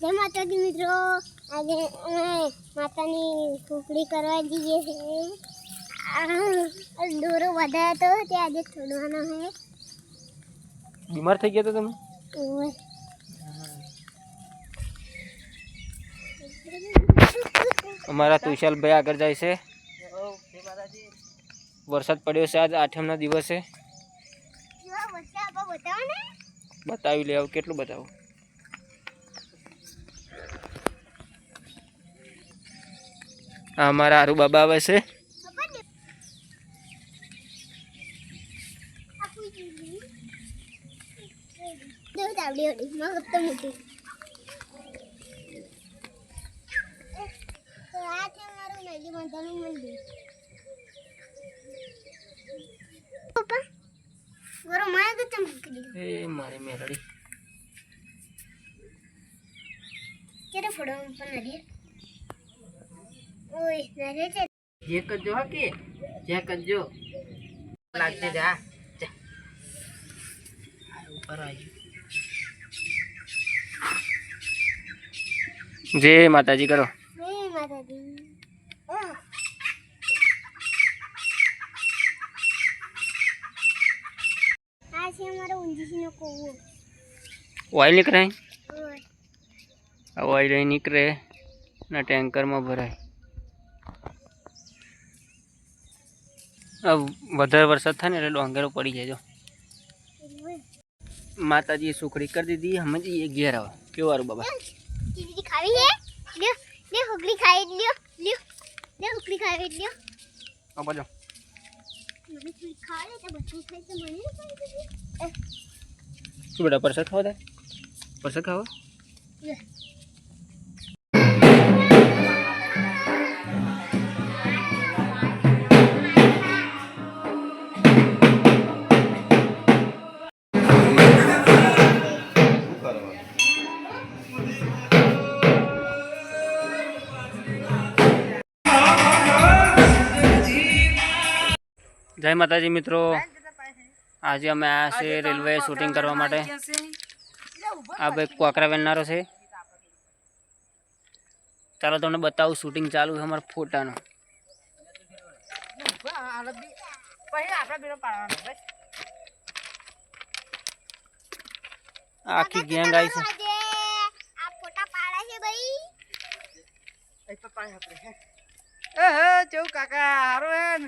જય માતાજી મિત્રો. આજે અમે માતાની કુકડી કરવા જઈએ છે આ દોરો વધારે તો તે આજે છોડવાનો છે. બીમાર થઈ ગયા તો તમે. અમારા તુષાલભાઈ આગળ જાય છે. વરસાદ પડ્યો છે આજ આઠમના દિવસે. બતાવી લે આવું કેટલું બતાવું? આ અમારા આરુ બાબા આવે છે ખબર ને આપું જોઈએ દેવ તાવડી ઓડી મગજ તો મોટી તો આ છે મારું નદી માતાનું મંદિર પપ્પા ગોરો મારે તો ચમકી એ મારી મેલડી ક્યારે ફોડો પણ નદી ઓય નદી છે જે કરજો હા કે જે કરજો. લાગશે જા. ઉપર આવી જય માતાજી કરો. હે માતાજી આ છે અમારો કોવો ઓઇલ નીકળે ઓઇલ નીકળે ના ટેન્કરમાં ભરાય. વધારે વરસાદ થાય ને એટલે ડોંગેરો પડી જાય જો. માતાજીએ સુખડી કરી દીધી અમે જઈએ ઘેર આવે. કેવું આરું બાબા? દીદી ખાવી છે? લ્યો લ્યો હુકડી ખાઈ લ્યો ખાવી આ બાજુ. એ, શું બેટા પરસાદ ખાવા થાય પરસાદ ખાવા? જય માતાજી મિત્રો આજે અમે આવ્યા છે રેલવે શૂટિંગ કરવા માટે આ ભાઈ કોકરા વેનનારો છે ચાલો તમને બતાવું શૂટિંગ ચાલુ છે અમારા ફોટાનું પછી આપણા બેનો પાડવાનો બસ આ આખી ગેંગ આવી છે આજે આ ફોટા પાડા છે ભાઈ એ તો પાડે આપણે એ હે ચૌ કાકા હારો હે ને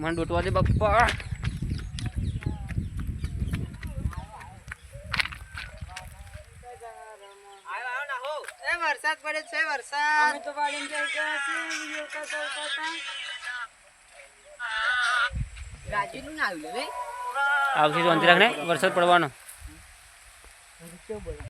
મને ડોટવા દે બાપ્પા આયો આયો ના હો એ વરસાદ પડે છે વરસાદ અમે તો પાડીને જઈ ગયા છે વિડિયો કરતા કરતા રાજુનું ના આવ્યું રે આવશે તો ને વરસાદ પડવાનો